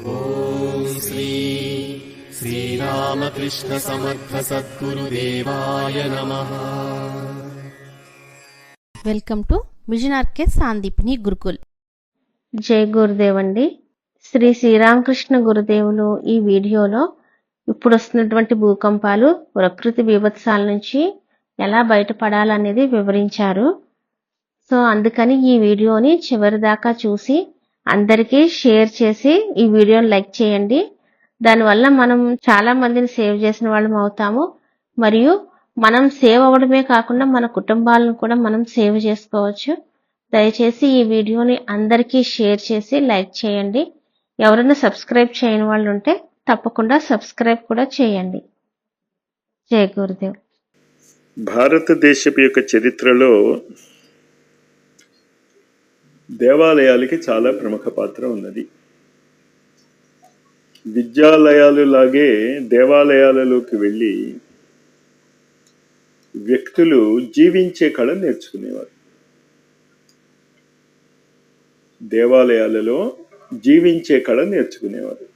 ॐ श्री श्रीरामकृष्णसमर्थसद्गुरुदेवाय नमः welcome to mission RK Sandeepani Gurukul జై గురుదేవ్ అండి శ్రీ శ్రీరామకృష్ణ గురుదేవులు ఈ వీడియోలో ఇప్పుడు వస్తున్నటువంటి భూకంపాలు ప్రకృతి బీభత్సాల నుంచి ఎలా బయటపడాలనేది వివరించారు సో అందుకని ఈ వీడియోని చివరి దాకా చూసి అందరికీ షేర్ చేసి ఈ వీడియోని లైక్ చేయండి. దానివల్ల మనం చాలా మందిని సేవ్ చేసిన వాళ్ళం అవుతాము. మరియు మనం సేవ్ అవ్వడమే కాకుండా మన కుటుంబాలను కూడా మనం సేవ్ చేసుకోవచ్చు. దయచేసి ఈ వీడియోని అందరికీ షేర్ చేసి లైక్ చేయండి. ఎవరైనా సబ్స్క్రైబ్ చేయని వాళ్ళు ఉంటే తప్పకుండా సబ్స్క్రైబ్ కూడా చేయండి. జయ గురుదేవ్. భారతదేశపు యొక్క చరిత్రలో దేవాలయాలకి చాలా ప్రముఖ పాత్ర ఉన్నది. విద్యాలయాలు లాగే దేవాలయాలలోకి వెళ్ళి వ్యక్తులు జీవించే కళ నేర్చుకునేవారు. దేవాలయాలలో జీవించే కళ నేర్చుకునేవారు.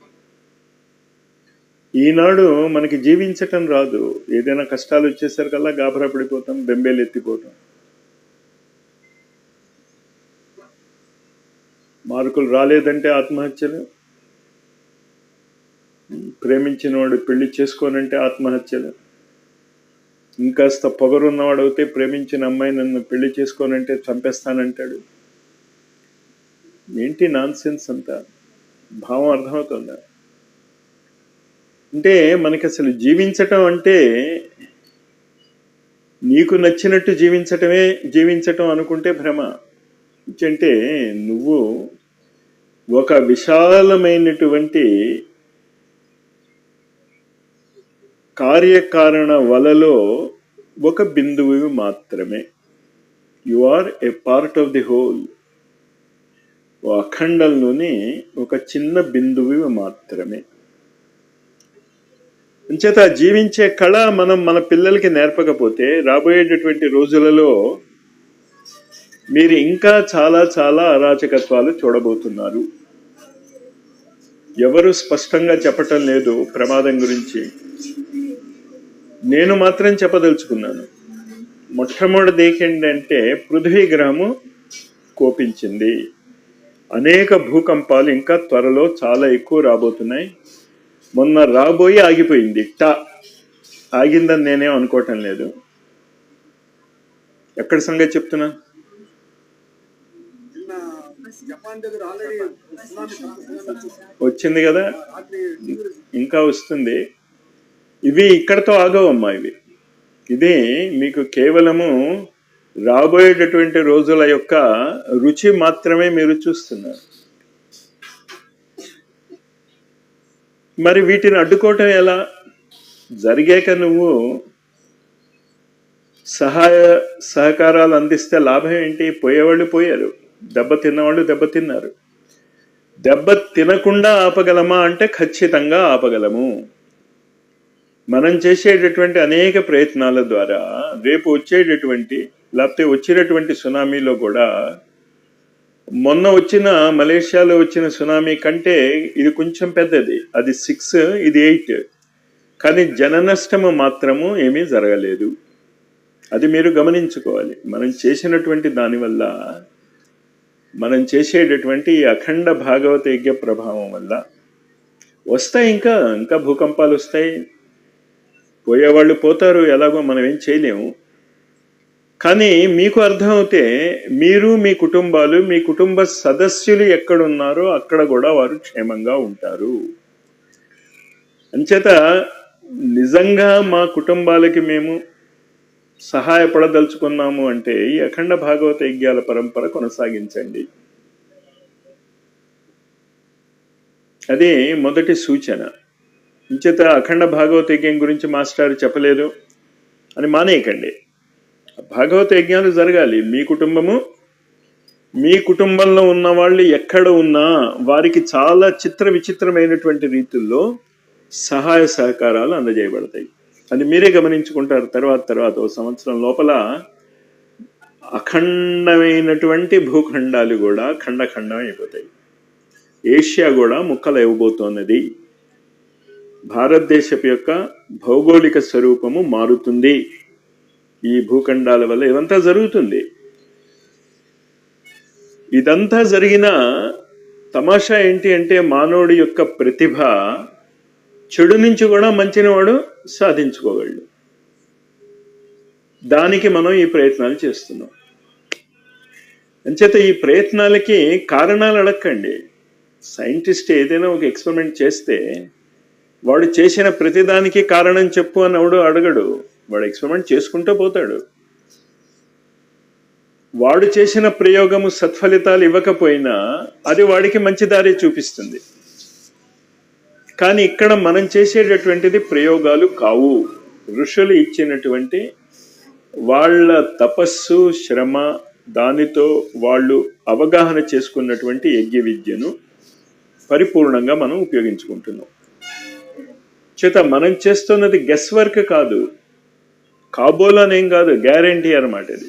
ఈనాడు మనకి జీవించటం రాదు. ఏదైనా కష్టాలు వచ్చేసరికల్లా గాబరా పడిపోతాం బెంబేలు ఎత్తిపోతాం మార్కులు రాలేదంటే ఆత్మహత్యలు? ప్రేమించిన వాడు పెళ్ళి చేసుకోనంటే ఆత్మహత్యలు? ఇంకాస్త పొగరున్నవాడు అయితే ప్రేమించిన అమ్మాయి నన్ను పెళ్ళి చేసుకోనంటే చంపేస్తానంటాడు. ఏంటి నాన్ సెన్స్ అంతా? భావం అర్థమవుతుందా? అంటే మనకి అసలు జీవించటం అంటే నీకు నచ్చినట్టు జీవించటమే జీవించటం అనుకుంటే భ్రమ. అంటే నువ్వు ఒక విశాలమైనటువంటి కార్యకారణ వలలో ఒక బిందువు మాత్రమే. You are a part of the whole ఓ అఖండంలోని ఒక చిన్న బిందువు మాత్రమే. అంచేత జీవించే కళ మనం మన పిల్లలకి నేర్పకపోతే రాబోయేటటువంటి రోజులలో మీరు ఇంకా చాలా చాలా అరాచకత్వాలు చూడబోతున్నారు. ఎవరు స్పష్టంగా చెప్పటం లేదు ప్రమాదం గురించి. నేను మాత్రం చెప్పదలుచుకున్నాను. మొట్టమొదటిది ఏంటంటే పృథ్వీ గ్రహము కోపించింది. అనేక భూకంపాలు ఇంకా త్వరలో చాలా ఎక్కువ రాబోతున్నాయి. మొన్న రాబోయి ఆగిపోయింది. టా ఆగిందని నేనేం అనుకోవటం లేదు. ఎక్కడ సంగతి చెప్తున్నా? వచ్చింది కదా? ఇంకా వస్తుంది. ఇవి ఇక్కడతో ఆగవమ్మా ఇవి. ఇది మీకు కేవలము రాబోయేటటువంటి రోజుల యొక్క రుచి మాత్రమే మీరు చూస్తున్నారు. మరి వీటిని అడ్డుకోవటం ఎలా? జరిగాక నువ్వు సహాయ సహకారాలు అందిస్తే లాభం ఏంటి? పోయేవాళ్ళు పోయారు. దెబ్బ తిన్నవాళ్ళు దెబ్బ తిన్నారు. దెబ్బ తినకుండా ఆపగలమా అంటే ఖచ్చితంగా ఆపగలము. మనం చేసేటటువంటి అనేక ప్రయత్నాల ద్వారా రేపు వచ్చేటటువంటి లేకపోతే వచ్చేటటువంటి సునామీలో కూడా మొన్న వచ్చిన మలేషియాలో వచ్చిన సునామీ కంటే ఇది కొంచెం పెద్దది. అది సిక్స్ ఇది ఎయిట్. కానీ జన నష్టము మాత్రము ఏమీ జరగలేదు. అది మీరు గమనించుకోవాలి. మనం చేసినటువంటి దానివల్ల మనం చేసేటటువంటి అఖండ భాగవత యజ్ఞ ప్రభావం వల్ల వస్తాయి ఇంకా ఇంకా భూకంపాలు వస్తాయి. పోయేవాళ్ళు పోతారు ఎలాగో మనం ఏం చేయలేము. కానీ మీకు అర్థమవుతే మీరు మీ కుటుంబాలు మీ కుటుంబ సదస్యులు ఎక్కడున్నారో అక్కడ కూడా వారు క్షేమంగా ఉంటారు. అంచేత నిజంగా మా కుటుంబాలకి మేము సహాయపడదలుచుకున్నాము అంటే ఈ అఖండ భాగవత యజ్ఞాల పరంపర కొనసాగించండి. అదే మొదటి సూచన. ఇంచేత అఖండ భాగవత యజ్ఞం గురించి మాస్టర్ చెప్పలేదు అని మానేయకండి. భాగవత యజ్ఞాలు జరగాలి. మీ కుటుంబము మీ కుటుంబంలో ఉన్న వాళ్ళు ఎక్కడ ఉన్నా వారికి చాలా చిత్ర విచిత్రమైనటువంటి రీతుల్లో సహాయ సహకారాలు అందజేయబడతాయి. అది మీరే గమనించుకుంటారు తర్వాత తర్వాత ఓ సంవత్సరం లోపల అఖండమైనటువంటి భూఖండాలు కూడా ఖండఖండం అయిపోతాయి ఏషియా కూడా ముక్కలు ఇవ్వబోతోన్నది భారతదేశపు యొక్క భౌగోళిక స్వరూపము మారుతుంది. ఈ భూఖండాల వల్ల ఇదంతా జరుగుతుంది. ఇదంతా జరిగిన తమాషా ఏంటి అంటే మానవుడి యొక్క ప్రతిభ చెడు నుంచి కూడా మంచిని వాడు సాధించుకోగలడు. దానికి మనం ఈ ప్రయత్నాలు చేస్తున్నాం. అంచేత ఈ ప్రయత్నాలకి కారణాలు అడగండి సైంటిస్ట్ ఏదైనా ఒక ఎక్స్పెరిమెంట్ చేస్తే వాడు చేసిన ప్రతిదానికి కారణం చెప్పు అని ఎవడు అడగడు. వాడు ఎక్స్పెరిమెంట్ చేసుకుంటూ పోతాడు. వాడు చేసిన ప్రయోగము సత్ఫలితాలు ఇవ్వకపోయినా అది వాడికి మంచి దారి చూపిస్తుంది. కానీ ఇక్కడ మనం చేసేటటువంటిది ప్రయోగాలు కావు. ఋషులు ఇచ్చినటువంటి వాళ్ళ తపస్సు శ్రమ దానితో వాళ్ళు అవగాహన చేసుకున్నటువంటి యజ్ఞ విద్యను పరిపూర్ణంగా మనం ఉపయోగించుకుంటున్నాం. చేత మనం చేస్తున్నది గెస్ వర్క్ కాదు. కాబోలనేం కాదు గ్యారంటీ అన్నమాట ఇది.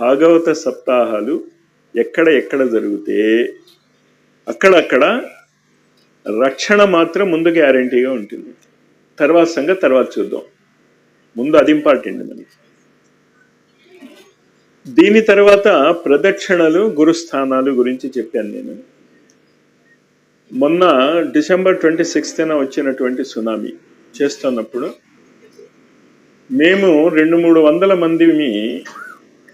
భాగవత సప్తాహాలు ఎక్కడ ఎక్కడ జరిగితే అక్కడక్కడ రక్షణ మాత్రం ముందు గ్యారంటీగా ఉంటుంది. తర్వాత సంగతి తర్వాత చూద్దాం. ముందు అది ఇంపార్టెంట్ మనకి. దీని తర్వాత ప్రదక్షిణలు గురుస్థానాలు గురించి చెప్పాను నేను. మొన్న డిసెంబర్ ట్వంటీ సిక్స్త్న వచ్చినటువంటి సునామీ చేస్తున్నప్పుడు మేము రెండు మూడు వందల మందిని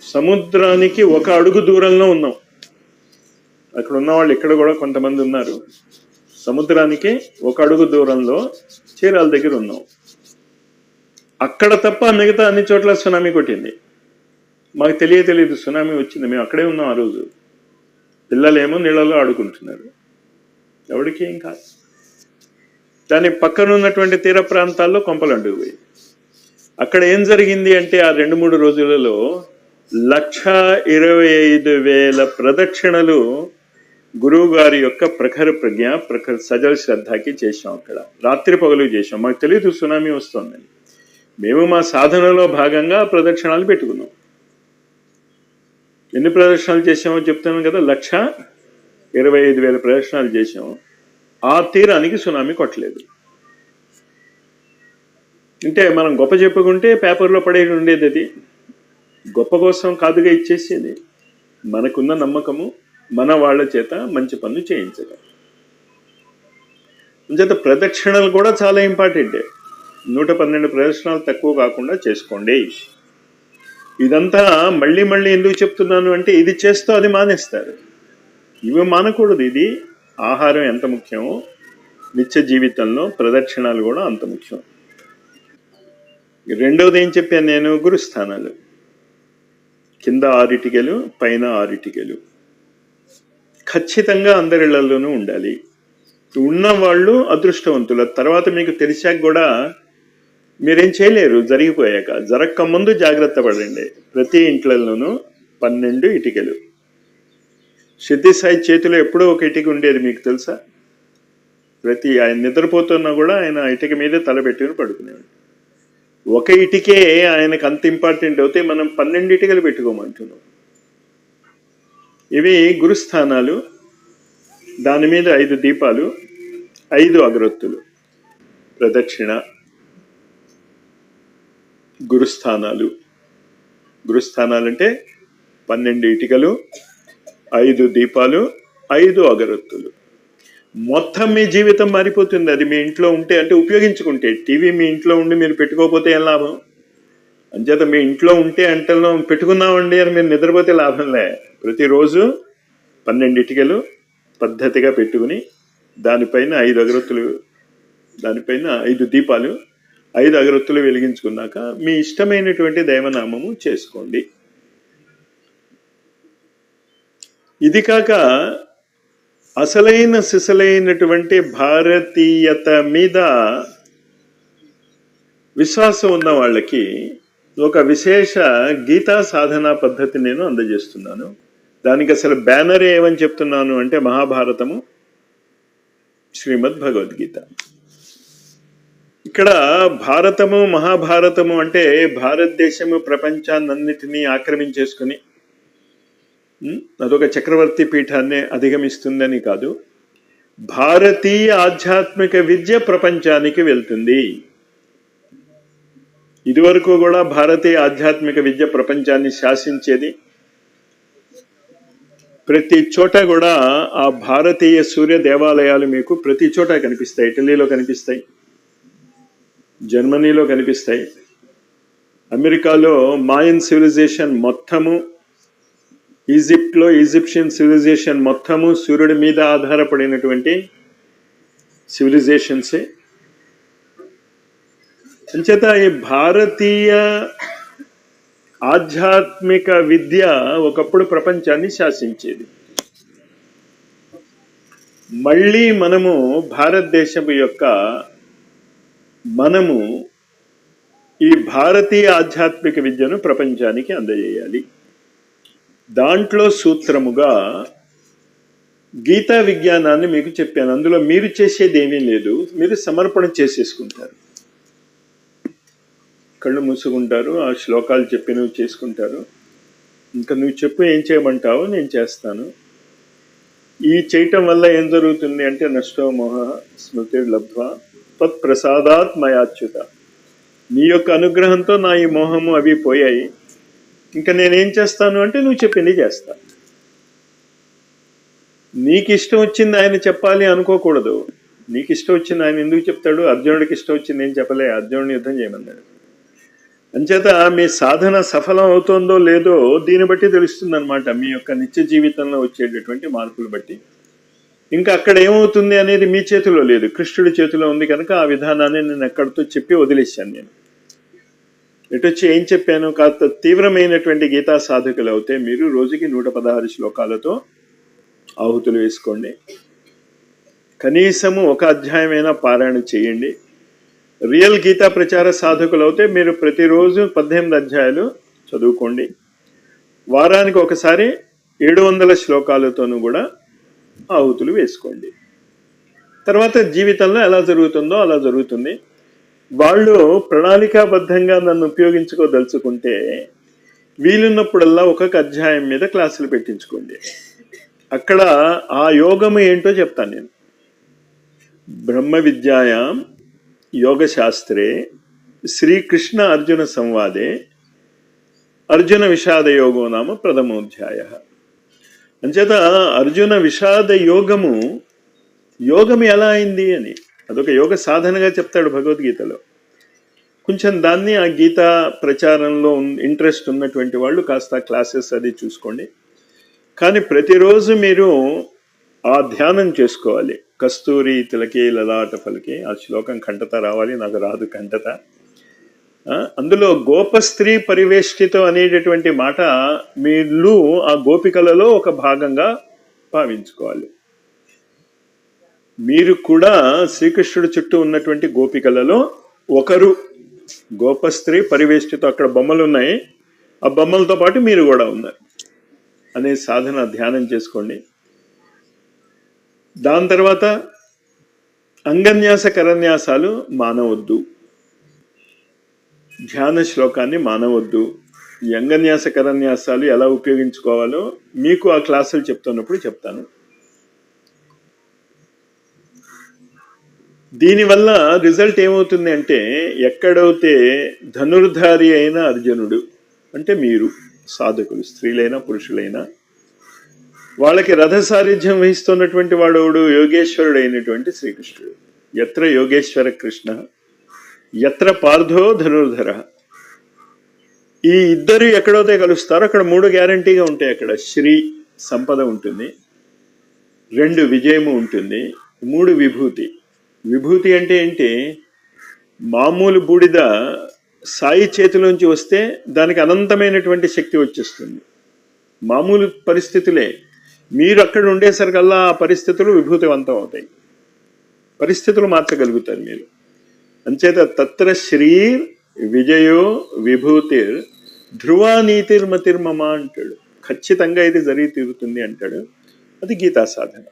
సముద్రానికి ఒక అడుగు దూరంలో ఉన్నాం. అక్కడ ఉన్న వాళ్ళు ఇక్కడ కూడా కొంతమంది ఉన్నారు. సముద్రానికి ఒక అడుగు దూరంలో చీరాల దగ్గర ఉన్నాం. అక్కడ తప్ప మిగతా అన్ని చోట్ల సునామీ కొట్టింది. మాకు తెలియ తెలియదు సునామీ వచ్చింది. మేము అక్కడే ఉన్నాం ఆ రోజు. పిల్లలేమో నీళ్ళలో ఆడుకుంటున్నారు. ఎవరికి ఏం కాదు. దాని పక్కన ఉన్నటువంటి తీర ప్రాంతాల్లో కొంపలు అంటుకుపోయి అక్కడ ఏం జరిగింది అంటే ఆ రెండు మూడు రోజులలో లక్ష ఇరవై ఐదు వేల ప్రదక్షిణలు గురువు గారి యొక్క ప్రఖర ప్రజ్ఞ ప్రఖర సజల శ్రద్ధకి చేశాం అక్కడ. రాత్రి పగలు చేశాం. మాకు తెలియదు సునామీ వస్తుందని. మేము మా సాధనలో భాగంగా ప్రదక్షిణాలు పెట్టుకున్నాం. ఎన్ని ప్రదర్శనలు చేసామో చెప్తున్నాం కదా? లక్ష ఇరవై ఐదు వేల ప్రదర్శనలు చేసాం ఆ తీరానికి సునామీ కొట్టలేదు. అంటే మనం గొప్ప చెప్పుకుంటే పేపర్లో పడేది ఉండేది అది. గొప్ప కోసం కాదుగా ఇచ్చేసేది. మనకున్న నమ్మకము మన వాళ్ళ చేత మంచి పనులు చేయించగలం చేత ప్రదక్షిణలు కూడా చాలా ఇంపార్టెంటే. నూట పన్నెండు ప్రదక్షిణాలు తక్కువ కాకుండా చేసుకోండి. ఇదంతా మళ్ళీ మళ్ళీ ఎందుకు చెప్తున్నాను అంటే ఇది చేస్తూ అది మానేస్తారు. ఇవి మానకూడదు ఇది. ఆహారం ఎంత ముఖ్యమో నిత్య జీవితంలో ప్రదక్షిణాలు కూడా అంత ముఖ్యం. రెండవది ఏం చెప్పాను నేను? గురుస్థానాలు. కింద ఆరిటికలు పైన ఆరిటికలు ఖచ్చితంగా అందరిళ్ళలోనూ ఉండాలి. ఉన్న వాళ్ళు అదృష్టవంతులు తర్వాత మీకు తెలిసాక కూడా మీరేం చేయలేరు. జరిగిపోయాక. జరగక ముందు జాగ్రత్త పడండి. ప్రతి ఇంట్లలోనూ పన్నెండు ఇటుకలు. సిద్ధి సాయి చేతిలో ఎప్పుడో ఒక ఇటుక ఉండేది మీకు తెలుసా? ప్రతి ఆయన నిద్రపోతున్నా కూడా ఆయన ఇటుక మీదే తలబెట్టుకుని పడుకునేవాడు. ఒక ఇటుకే ఆయనకు అంత ఇంపార్టెంట్ అవుతే మనం పన్నెండు ఇటుకలు పెట్టుకోమంటున్నాం. ఇవి గురుస్థానాలు దాని మీద ఐదు దీపాలు ఐదు అగరొత్తులు. ప్రదక్షిణ గురుస్థానాలు. గురుస్థానాలు అంటే పన్నెండు ఇటుకలు ఐదు దీపాలు ఐదు అగరొత్తులు. మొత్తం మీ జీవితం మారిపోతుంది. అది మీ ఇంట్లో ఉంటే అంటే ఉపయోగించుకుంటే టీవీ మీ ఇంట్లో ఉండి మీరు పెట్టుకోకపోతే ఏం లాభం? అంచేత మీ ఇంట్లో ఉంటే అంటలను పెట్టుకుందామండి అని మీరు నిద్రపోతే లాభంలే. ప్రతిరోజు పన్నెండు ఇటుకలు పద్ధతిగా పెట్టుకుని దానిపైన ఐదు అగరొత్తులు దానిపైన ఐదు దీపాలు ఐదు అగరొత్తులు వెలిగించుకున్నాక మీ ఇష్టమైనటువంటి దైవనామము చేసుకోండి. ఇది కాక అసలైన సిసలైనటువంటి భారతీయత మీద విశ్వాసం ఉన్న వాళ్ళకి ఒక విశేష గీతా సాధనా పద్ధతి నేను అందజేస్తున్నాను. దానికి అసలు బ్యానర్ ఏమని చెప్తున్నాను అంటే మహాభారతము శ్రీమద్ భగవద్గీత ఇక్కడ భారతము మహాభారతము అంటే భారతదేశము ప్రపంచాన్నిటినీ ఆక్రమించేసుకుని అదొక చక్రవర్తి పీఠాన్ని అధిగమిస్తుందని కాదు భారతీయ ఆధ్యాత్మిక విద్య ప్రపంచానికి వెళ్తుంది. ఇదివరకు కూడా భారతీయ ఆధ్యాత్మిక విద్య ప్రపంచాన్ని శాసించేది. ప్రతి చోట కూడా ఆ భారతీయ సూర్య దేవాలయాలు మీకు ప్రతి చోట కనిపిస్తాయి. ఇటలీలో కనిపిస్తాయి. జర్మనీలో కనిపిస్తాయి. అమెరికాలో మాయన్ సివిలైజేషన్ మొత్తము ఈజిప్ట్లో ఈజిప్షియన్ సివిలైజేషన్ మొత్తము సూర్యుడి మీద ఆధారపడినటువంటి సివిలైజేషన్సే. అంచేత ఈ భారతీయ ఆధ్యాత్మిక విద్య ఒకప్పుడు ప్రపంచాన్ని శాసించేది. మళ్ళీ మనము భారతదేశం యొక్క మనము ఈ భారతీయ ఆధ్యాత్మిక విద్యను ప్రపంచానికి అందజేయాలి. దాంట్లో సూత్రముగా గీతా విజ్ఞానాన్ని మీకు చెప్పాను. అందులో మీరు చేసేది ఏమీ లేదు. మీరు సమర్పణ చేసేసుకుంటారు. కళ్ళు మూసుకుంటారు ఆ శ్లోకాలు చెప్పి నువ్వు చేసుకుంటారు. ఇంకా నువ్వు చెప్పు ఏం చేయమంటావు నేను చేస్తాను. ఈ చేయటం వల్ల ఏం జరుగుతుంది అంటే నష్టో మోహ స్మృతి లబ్ధ్వ తత్ప్రసాదాత్ మయాచ్యుత. నీ యొక్క అనుగ్రహంతో నా ఈ మోహము అవి పోయాయి. ఇంకా నేనేం చేస్తాను అంటే నువ్వు చెప్పింది చేస్తా. నీకు ఇష్టం వచ్చింది ఆయన చెప్పాలి అనుకోకూడదు. నీకు ఇష్టం వచ్చింది ఆయన ఎందుకు చెప్తాడు? అర్జునుడికి ఇష్టం వచ్చింది ఏం చెప్పలే? అర్జునుడిని యుద్ధం చేయమన్నాడు. అంచేత మీ సాధన సఫలం అవుతుందో లేదో దీన్ని బట్టి తెలుస్తుంది అనమాట మీ యొక్క నిత్య జీవితంలో వచ్చేటటువంటి మార్పులు బట్టి. ఇంకా అక్కడ ఏమవుతుంది అనేది మీ చేతిలో లేదు. కృష్ణుడి చేతిలో ఉంది కనుక ఆ విధానాన్ని నేను ఎక్కడితో చెప్పి వదిలేశాను నేను. ఎటొచ్చి ఏం చెప్పాను? కాస్త తీవ్రమైనటువంటి గీతా సాధకులు అవుతే మీరు రోజుకి నూట పదహారు శ్లోకాలతో ఆహుతులు వేసుకోండి. కనీసము ఒక అధ్యాయమైనా పారాయణ చేయండి. రియల్ గీతా ప్రచార సాధకులు అయితే మీరు ప్రతిరోజు పద్దెనిమిది అధ్యాయాలు చదువుకోండి. వారానికి ఒకసారి ఏడు వందల శ్లోకాలతోనూ కూడా ఆహుతులు వేసుకోండి. తర్వాత జీవితంలో ఎలా జరుగుతుందో అలా జరుగుతుంది. వాళ్ళు ప్రణాళికాబద్ధంగా నన్ను ఉపయోగించుకోదలుచుకుంటే వీలున్నప్పుడల్లా ఒక్కొక్క అధ్యాయం మీద క్లాసులు పెట్టించుకోండి. అక్కడ ఆ యోగము ఏంటో చెప్తాను నేను. బ్రహ్మ విద్యాయాం యోగశాస్త్రే శ్రీకృష్ణ అర్జున సంవాదే అర్జున విషాద యోగో నామ ప్రథమోధ్యాయ. అంచేత అర్జున విషాద యోగము యోగం ఎలా అయింది అని అదొక యోగ సాధనగా చెప్తాడు భగవద్గీతలో. కొంచెం దాన్ని ఆ గీత ప్రచారంలో ఇంట్రెస్ట్ ఉన్నటువంటి వాళ్ళు కాస్త క్లాసెస్ అది చూసుకోండి. కానీ ప్రతిరోజు మీరు ఆ ధ్యానం చేసుకోవాలి. కస్తూరి తిలకి లలాట ఫలకి ఆ శ్లోకం కంటత రావాలి నాకు రాదు కంటత. అందులో గోపస్త్రీ పరివేష్టితం అనేటటువంటి మాట మీరు ఆ గోపికలలో ఒక భాగంగా భావించుకోవాలి. మీరు కూడా శ్రీకృష్ణుడి చుట్టూ ఉన్నటువంటి గోపికలలో ఒకరు. గోపస్త్రీ పరివేష్టితో అక్కడ బొమ్మలు ఉన్నాయి. ఆ బొమ్మలతో పాటు మీరు కూడా ఉన్నారు. అనే సాధన ధ్యానం చేసుకోండి. దాని తర్వాత అంగన్యాస కరన్యాసాలు మానవద్దు. ధ్యాన శ్లోకాన్ని మానవద్దు. ఈ అంగన్యాస కరన్యాసాలు ఎలా ఉపయోగించుకోవాలో మీకు ఆ క్లాసులు చెప్తున్నప్పుడు చెప్తాను. దీనివల్ల రిజల్ట్ ఏమవుతుంది అంటే ఎక్కడైతే ధనుర్ధారి అయిన అర్జునుడు అంటే మీరు సాధకులు స్త్రీలైనా పురుషులైనా వాళ్ళకి రథ సారథ్యం వహిస్తున్నటువంటి వాడవుడు? యోగేశ్వరుడు అయినటువంటి శ్రీకృష్ణుడు. ఎత్ర యోగేశ్వర కృష్ణ ఎత్ర పార్థో ధనుర్ధర. ఈ ఇద్దరు ఎక్కడైతే కలుస్తారో అక్కడ మూడు గ్యారంటీగా ఉంటాయి. అక్కడ శ్రీ సంపద ఉంటుంది రెండు విజయము ఉంటుంది మూడు విభూతి. విభూతి అంటే ఏంటి? మామూలు బూడిద సాయి చేతిలోంచి వస్తే దానికి అనంతమైనటువంటి శక్తి వచ్చేస్తుంది. మామూలు పరిస్థితులే. మీరు అక్కడ ఉండేసరికల్లా ఆ పరిస్థితులు విభూతివంతం అవుతాయి పరిస్థితులు మార్చగలుగుతారు మీరు. అంచేత తత్ర శ్రీర్ విజయో విభూతిర్ ధ్రువా నీతిర్మతిర్మమ అంటాడు ఖచ్చితంగా ఇది జరిగి తీరుతుంది అంటాడు. అది గీతా సాధన.